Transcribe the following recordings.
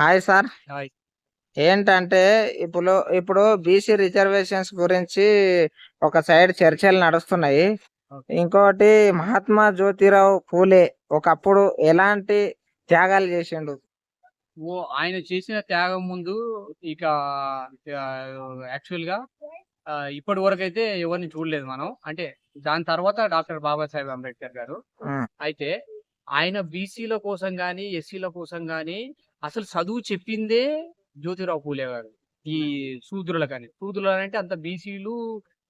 Hi sir. ఏంటంటే ఇప్పుడు ఇప్పుడు బీసీ రిజర్వేషన్స్ గురించి ఒక సైడ్ చర్చలు నడుస్తున్నాయి. ఇంకోటి మహాత్మా జ్యోతిరావు పూలే ఒకప్పుడు ఎలాంటి త్యాగాలు చేసిండు? ఓ ఆయన చేసిన త్యాగం ముందు ఇక యాక్చువల్గా ఇప్పటి వరకు అయితే ఎవరిని చూడలేదు మనం. అంటే దాని తర్వాత డాక్టర్ బాబాసాహెబ్ అంబేద్కర్ గారు. అయితే ఆయన బీసీల కోసం గాని ఎస్సీల కోసం గాని అసలు చదువు చెప్పిందే జ్యోతిరావు పూలే గారు. ఈ శూద్రుల కానీ శూద్రులు అంటే అంత బీసీలు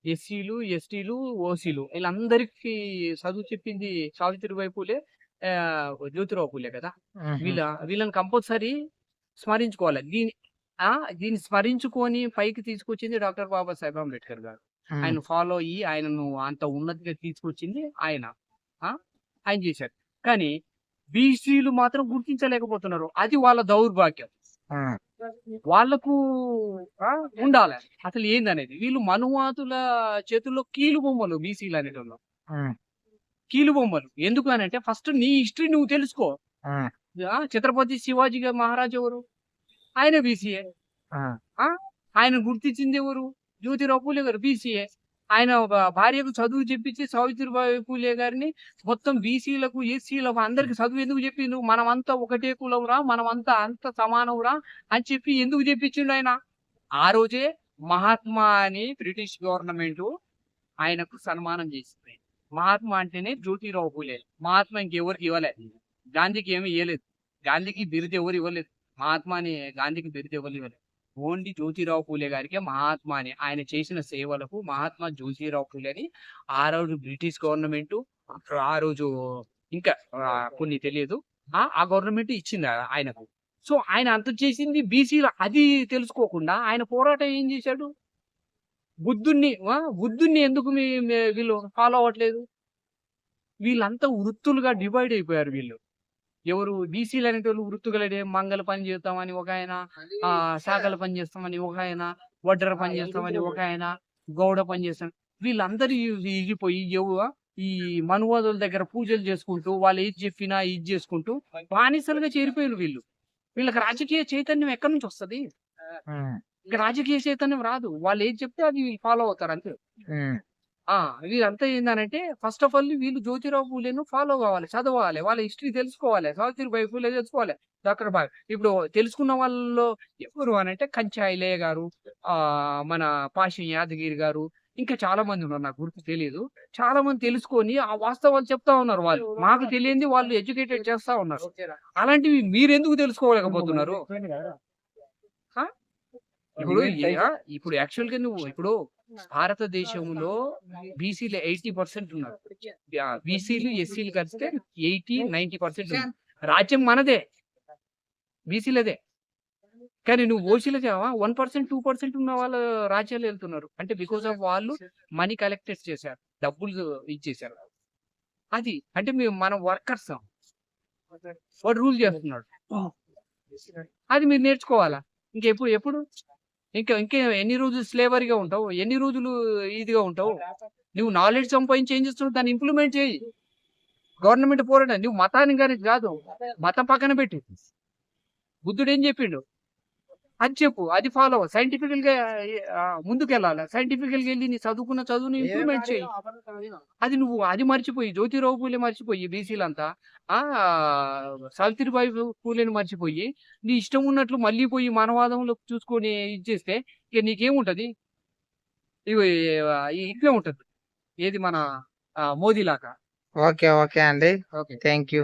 ఎస్సీలు ఎస్టీలు ఓసీలు. వీళ్ళందరికీ చదువు చెప్పింది సావిత్రిబాయి పూలే జ్యోతిరావు పూలే కదా. వీళ్ళ వీళ్ళని కంపల్సరీ స్మరించుకోవాలి. దీని ఆ దీన్ని స్మరించుకొని పైకి తీసుకొచ్చింది డాక్టర్ బాబాసాహెబ్ అంబేద్కర్ గారు. ఆయన ఫాలో అయ్యి ఆయనను అంత ఉన్నతిగా తీసుకొచ్చింది ఆయన. ఆయన చేశారు. కానీ బీసీలు మాత్రం గుర్తించలేకపోతున్నారు. అది వాళ్ళ దౌర్భాగ్యం. ఆ, ఉండాలి. అసలు ఏందనేది? వీళ్ళు మనువాతుల చేతుల్లో కీలు బొమ్మలు బీసీలు అనేటోళ్ళు. కీలు బొమ్మలు. ఎందుకు అని అంటే ఫస్ట్ నీ హిస్టరీ నువ్వు తెలుసుకో. ఛత్రపతి శివాజీ మహారాజ్ ఎవరు? ఆయన బీసీఏ ఆయన గుర్తించింది ఎవరు? జ్యోతిరావు పూలే గారు బీసీఏ ఆయన భార్యకు చదువు చెప్పించి సావిత్రిబాయి పూలే గారిని మొత్తం బీసీలకు ఎస్సీలకు అందరికి చదువు ఎందుకు చెప్పిండు? మనమంతా ఒకటే కులంరా మనమంతా అంత సమానంరా అని చెప్పి ఎందుకు చెప్పించిండు ఆయన? ఆ రోజే మహాత్మా అని బ్రిటిష్ గవర్నమెంట్ ఆయనకు సన్మానం చేసింది. మహాత్మా అంటేనే జ్యోతిరావు పూలే. మహాత్మా ఇంకెవరికి ఇవ్వలేదు గాంధీకి ఏమీ ఇవ్వలేదు గాంధీకి బిరుదు ఎవరు ఇవ్వలేదు. మహాత్మాని గాంధీకి బిరుదు ఎవరు ఇవ్వలేదు. ఓన్లీ జ్యోతిరావు పూలే గారికి మహాత్మా అని ఆయన చేసిన సేవలకు మహాత్మా జ్యోతిరావు పూలే అని ఆ రోజు బ్రిటిష్ గవర్నమెంట్ ఆ రోజు ఇంకా కొన్ని తెలియదు. ఆ గవర్నమెంట్ ఇచ్చింది ఆయనకు. సో ఆయన అంత చేసింది బీసీలో అది తెలుసుకోకుండా ఆయన పోరాటం ఏం చేశాడు? బుద్ధుణ్ణి బుద్ధుణ్ణి ఎందుకు మీ- వీళ్ళు ఫాలో అవ్వట్లేదు? వీళ్ళంతా వృత్తులుగా డివైడ్ అయిపోయారు వీళ్ళు. ఎవరు బీసీలు అనేటోళ్ళు వృత్తుగలడే మంగళ పని చేస్తామని ఒక ఆయన ఆ శాఖల పని చేస్తామని ఒక ఆయన వడ్డర పని చేస్తామని ఒక ఆయన గౌడ పని చేస్తాం. వీళ్ళందరూ ఇగిపోయి ఎవ ఈ మనువాదుల దగ్గర పూజలు చేసుకుంటూ వాళ్ళు ఏది చెప్పినా ఇది చేసుకుంటూ బానిసలుగా చేరిపోయారు వీళ్ళు. వీళ్ళకి రాజకీయ చైతన్యం ఎక్కడి నుంచి వస్తది? రాజకీయ చైతన్యం రాదు. వాళ్ళు ఏది చెప్తే అది ఫాలో అవుతారు అంతే. వీళ్ళంతా ఏంటంటే ఫస్ట్ ఆఫ్ ఆల్ వీళ్ళు జ్యోతిరావు పూలేను ఫాలో కావాలి చదవాలి వాళ్ళ హిస్టరీ తెలుసుకోవాలి సావిత్రిబాయి పూలే తెలుసుకోవాలి డాక్టర్ బాయ్. ఇప్పుడు తెలుసుకున్న వాళ్ళలో ఎవరు అని అంటే కంచా ఐలయ్య గారు ఆ మన పాషి యాదగిరి గారు ఇంకా చాలా మంది ఉన్నారు నాకు గుర్తు తెలియదు చాలా మంది తెలుసుకొని ఆ వాస్తవాలు చెప్తా ఉన్నారు వాళ్ళు. మాకు తెలియంది వాళ్ళు ఎడ్యుకేటెడ్ చేస్తా ఉన్నారు. అలాంటివి మీరు ఎందుకు తెలుసుకోలేకపోతున్నారు? ఇప్పుడు ఇప్పుడు యాక్చువల్గా నువ్వు ఇప్పుడు భారతదేశంలో బీసీలు ఎయిటీ పర్సెంట్ ఉన్నారు. బీసీలు ఎస్సీలు కలిస్తే ఎయిటీ నైన్టీ పర్సెంట్ రాజ్యం మనదే. బీసీలదే కానీ నువ్వు ఓసీలో వన్ పర్సెంట్ టూ పర్సెంట్ ఉన్న వాళ్ళ రాజ్యాలు వెళ్తున్నారు. అంటే బికాస్ ఆఫ్ వాళ్ళు మనీ కలెక్టెడ్ చేశారు. డబ్బులు ఇచ్చేసారు అది అంటే మేము మనం వర్కర్స్ వాడు రూల్ చేస్తున్నాడు. అది మీరు నేర్చుకోవాలా? ఇంకెప్పుడు ఎప్పుడు? ఇంకా ఇంకా ఎన్ని రోజులు స్లేవరీగా ఉంటావు? ఎన్ని రోజులు ఇదిగా ఉంటావు? నువ్వు నాలెడ్జ్ సంపాదించి ఏం చేస్తున్నావు? దాన్ని ఇంప్లిమెంట్ చేయి. గవర్నమెంట్ పోరాడు నువ్వు మతాన్ని కానీ కాదు మతం పక్కన పెట్టి. బుద్ధుడు ఏం చెప్పిండు? అది చెప్పు. అది ఫాలో సైంటిఫికల్గా ఆ, ముందుకు వెళ్ళాలి సైంటిఫికల్గా వెళ్ళి నీ చదువుకున్న చదువుని ఇంప్లిమెంట్ చేయి. అది నువ్వు అది మర్చిపోయి జ్యోతిరావు పూలే మర్చిపోయి బీసీలంతా ఆ సావిత్రిబాయి పూలేని మర్చిపోయి నీ ఇష్టం ఉన్నట్లు మళ్ళీ పోయి మనవాదంలో చూసుకొని ఇది చేస్తే ఇక నీకేముంటది? ఇవి ఇవే ఉంటది. ఏది మన ఆ, మోదీ లాగా ఓకే ఓకే అండి. ఓకే. Thank you